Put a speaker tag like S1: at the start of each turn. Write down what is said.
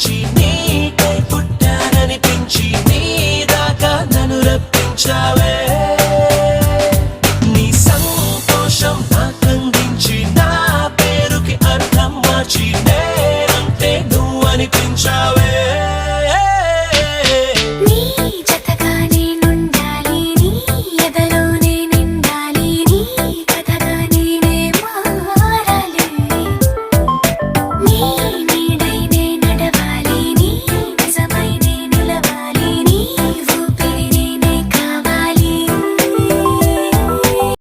S1: పెంచి నీకై పుట్టానని పెంచి నీ దాకా నన్ను రప్పించావే. నా పేరుకి అర్థం మార్చి నేనంటే నువ్వు అనిపించావే